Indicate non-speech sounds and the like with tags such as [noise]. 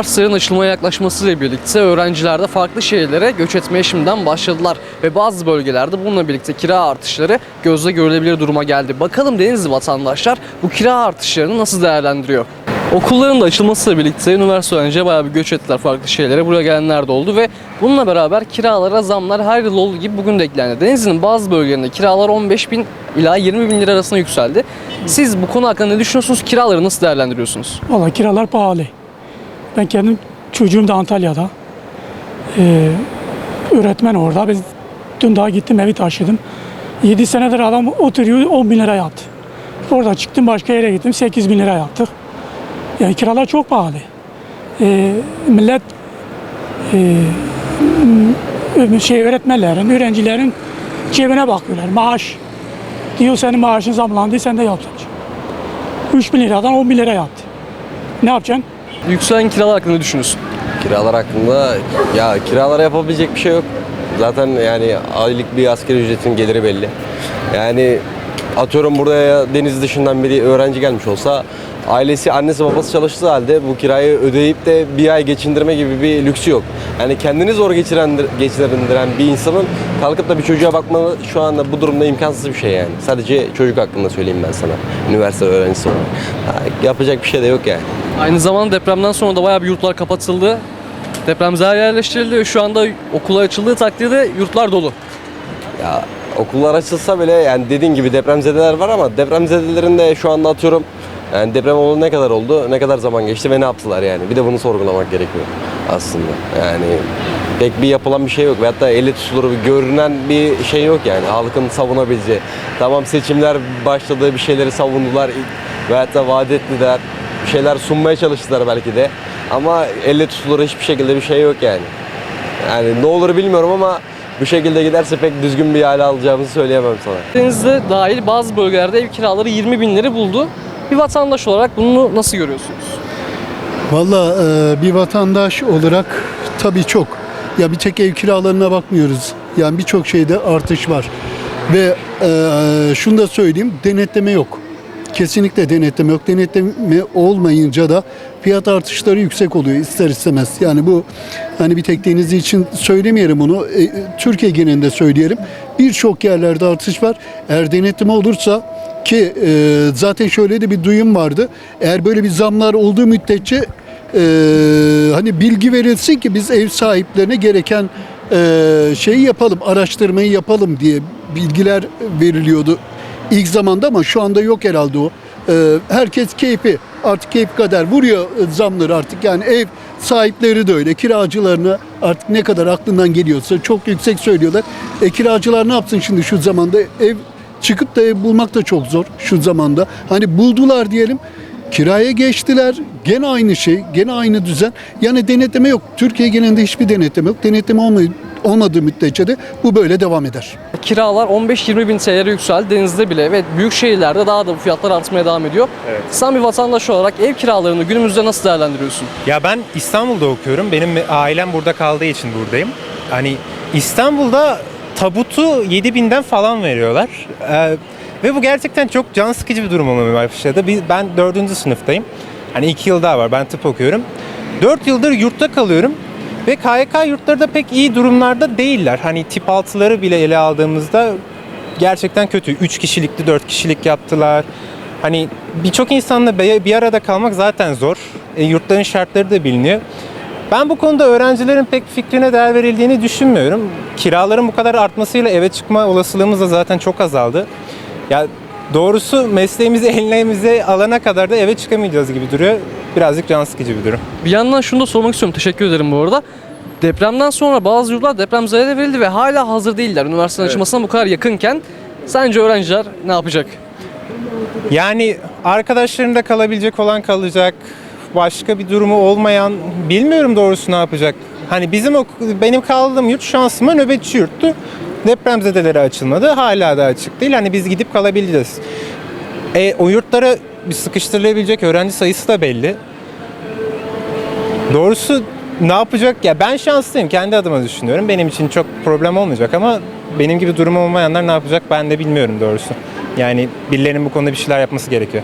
Üniversitelerin açılmaya yaklaşmasıyla birlikte öğrenciler de farklı şehirlere göç etmeye şimdiden başladılar. Ve bazı bölgelerde bununla birlikte kira artışları gözle görülebilir duruma geldi. Bakalım Denizli vatandaşlar bu kira artışlarını nasıl değerlendiriyor? Okulların da açılmasıyla birlikte üniversite öğrencileri bayağı bir göç ettiler farklı şehirlere. Buraya gelenler de oldu ve bununla beraber kiralara zamlar her yıl olduğu gibi bugün de eklendi. Denizli'nin bazı bölgelerinde kiralar 15 bin ila 20 bin lira arasında yükseldi. Siz bu konu hakkında ne düşünüyorsunuz? Kiraları nasıl değerlendiriyorsunuz? Valla kiralar pahalı. Ben kendim çocuğum da Antalya'da. Ee, öğretmen orada. Biz dün daha gittim evi taşıdım. 7 senedir adam oturuyor 10 bin lira yattı. Orada çıktım başka yere gittim 8 bin lira yattık. Yani kiralar çok pahalı. Ee, millet e, şey öğretmenlerin, öğrencilerin cebine bakıyorlar. Maaş. Diyor senin maaşın zamlandı sen de yapacaksın. 3 bin liradan 10 bin lira yattı. Ne yapacaksın? Yükselen kiralar hakkında ne düşünüyorsun? Kiralar hakkında ya kiralara yapabilecek bir şey yok. Zaten yani aylık bir asgari ücretin geliri belli. Yani atıyorum buraya deniz dışından biri öğrenci gelmiş olsa ailesi annesi babası çalıştığı halde bu kirayı ödeyip de bir ay geçindirme gibi bir lüksü yok. Yani kendini zor geçiren, geçirendiren bir insanın kalkıp da bir çocuğa bakma şu anda bu durumda imkansız bir şey yani. Sadece çocuk hakkında söyleyeyim ben sana. Üniversite öğrencisi olarak. Ha, yapacak bir şey de yok yani. Aynı zamanda depremden sonra da bayağı bir yurtlar kapatıldı. Depremzeler yerleştirildi ve şu anda okullar açıldığı takdirde yurtlar dolu. Ya okullar açılsa bile yani dediğin gibi depremzedeler var ama depremzedelerin de şu anda atıyorum yani deprem oldu ne kadar oldu, ne kadar zaman geçti ve ne yaptılar yani. Bir de bunu sorgulamak gerekiyor aslında. Yani pek bir yapılan bir şey yok ve hatta eli tutulur bir görünen bir şey yok yani halkın savunabileceği. Tamam seçimler başladı bir şeyleri savundular ve hatta vaat ettiler. Bir şeyler sunmaya çalıştılar belki de. Ama elle tutulur hiçbir şekilde bir şey yok yani. Yani ne olur bilmiyorum ama bu şekilde giderse pek düzgün bir hale alacağımızı söyleyemem sana. Denizde dahil bazı bölgelerde ev kiraları 20 bin lira buldu. Bir vatandaş olarak bunu nasıl görüyorsunuz? Valla e, bir vatandaş olarak tabii çok. Ya bir tek ev kiralarına bakmıyoruz. Yani birçok şeyde artış var. Ve e, şunu da söyleyeyim, denetleme yok. Kesinlikle denetleme yok. Denetleme olmayınca da fiyat artışları yüksek oluyor ister istemez. Yani bu hani bir tek Denizli için söylemeyelim bunu. E, Türkiye genelinde söyleyelim. Birçok yerlerde artış var. Eğer denetleme olursa ki e, zaten şöyle de bir duyum vardı. Eğer böyle bir zamlar olduğu müddetçe e, hani bilgi verilsin ki biz ev sahiplerine gereken e, şeyi yapalım, araştırmayı yapalım diye bilgiler veriliyordu ilk zamanda ama şu anda yok herhalde o. E, herkes keyfi artık keyif kadar vuruyor e, zamları artık yani ev sahipleri de öyle kiracılarına artık ne kadar aklından geliyorsa çok yüksek söylüyorlar. E kiracılar ne yapsın şimdi şu zamanda ev çıkıp da ev bulmak da çok zor şu zamanda. Hani buldular diyelim. Kiraya geçtiler. Gene aynı şey. Gene aynı düzen. Yani denetleme yok. Türkiye genelinde hiçbir denetleme yok. Denetleme olmadı, olmadığı müddetçe de bu böyle devam eder. Kiralar 15-20 bin TL'ye yükseldi denizde bile ve büyük şehirlerde daha da bu fiyatlar artmaya devam ediyor. Evet. Sen bir vatandaş olarak ev kiralarını günümüzde nasıl değerlendiriyorsun? Ya ben İstanbul'da okuyorum. Benim ailem burada kaldığı için buradayım. Hani İstanbul'da tabutu 7000'den falan veriyorlar. Ee, ve bu gerçekten çok can sıkıcı bir durum olmaya başladı. Biz- Ben dördüncü sınıftayım. Hani iki yıl daha var. Ben tıp okuyorum. Dört yıldır yurtta kalıyorum. Ve KYK yurtları da pek iyi durumlarda değiller. Hani tip 6'ları bile ele aldığımızda gerçekten kötü. 3 kişilikli 4 kişilik yaptılar. Hani birçok insanla bir arada kalmak zaten zor. E, yurtların şartları da biliniyor. Ben bu konuda öğrencilerin pek fikrine değer verildiğini düşünmüyorum. Kiraların bu kadar artmasıyla eve çıkma olasılığımız da zaten çok azaldı. Ya doğrusu mesleğimizi [laughs] ellerimize alana kadar da eve çıkamayacağız gibi duruyor. Birazcık can sıkıcı bir durum. Bir yandan şunu da sormak istiyorum. Teşekkür ederim bu arada. Depremden sonra bazı yurtlar depremzede verildi ve hala hazır değiller. Üniversitenin açılmasına bu kadar yakınken sence öğrenciler ne yapacak? Yani arkadaşlarında kalabilecek olan kalacak. Başka bir durumu olmayan bilmiyorum doğrusu ne yapacak. Hani bizim ok- benim kaldığım yurt şansıma nöbetçi yurttu. Depremzedelere açılmadı. Hala da açık değil. Hani biz gidip kalabileceğiz. E, o yurtlara bir sıkıştırılabilecek öğrenci sayısı da belli. Doğrusu ne yapacak ya ben şanslıyım kendi adıma düşünüyorum. Benim için çok problem olmayacak ama benim gibi durumu olmayanlar ne yapacak ben de bilmiyorum doğrusu. Yani birilerinin bu konuda bir şeyler yapması gerekiyor.